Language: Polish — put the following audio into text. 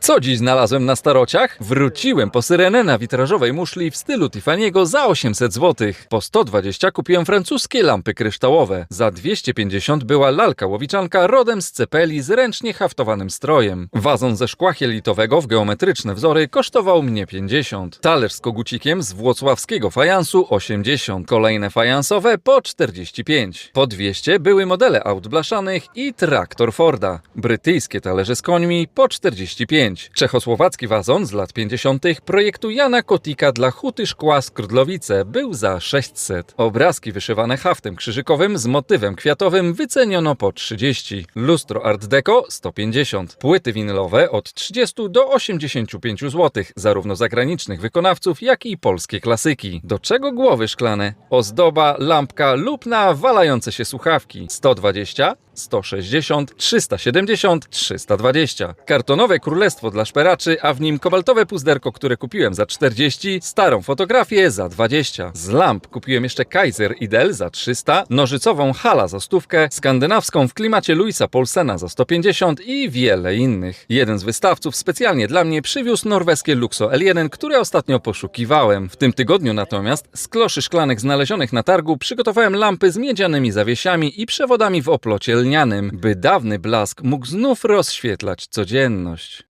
Co dziś znalazłem na starociach? Wróciłem po syrenę na witrażowej muszli w stylu Tiffany'ego za 800 zł. Po 120 kupiłem francuskie lampy kryształowe. Za 250 była lalka łowiczanka rodem z cepeli z ręcznie haftowanym strojem. Wazon ze szkła hielitowego w geometryczne wzory kosztował mnie 50. Talerz z kogucikiem z włocławskiego fajansu 80. Kolejne fajansowe po 45. Po 200 były modele aut blaszanych i traktor Forda. Brytyjskie talerze z końmi po 45. Czechosłowacki wazon z lat 50. projektu Jana Kotika dla huty szkła Skrdlowice był za 600. Obrazki wyszywane haftem krzyżykowym z motywem kwiatowym wyceniono po 30. Lustro Art Deco 150. Płyty winylowe od 30 do 85 zł, zarówno zagranicznych wykonawców, jak i polskie klasyki. Do czego głowy szklane? Ozdoba, lampka lub na walające się słuchawki 120, 160, 370, 320. Kartonowe królestwo dla szperaczy, a w nim kobaltowe puzderko, które kupiłem za 40, starą fotografię za 20. Z lamp kupiłem jeszcze Kaiser Idel za 300, nożycową Hala za stówkę, skandynawską w klimacie Louisa Polsena za 150 i wiele innych. Jeden z wystawców specjalnie dla mnie przywiózł norweskie Luxo L1, które ostatnio poszukiwałem. W tym tygodniu natomiast z kloszy szklanych znalezionych na targu przygotowałem lampy z miedzianymi zawiesiami i przewodami w oplocie lnianym, by dawny blask mógł znów rozświetlać codzienność.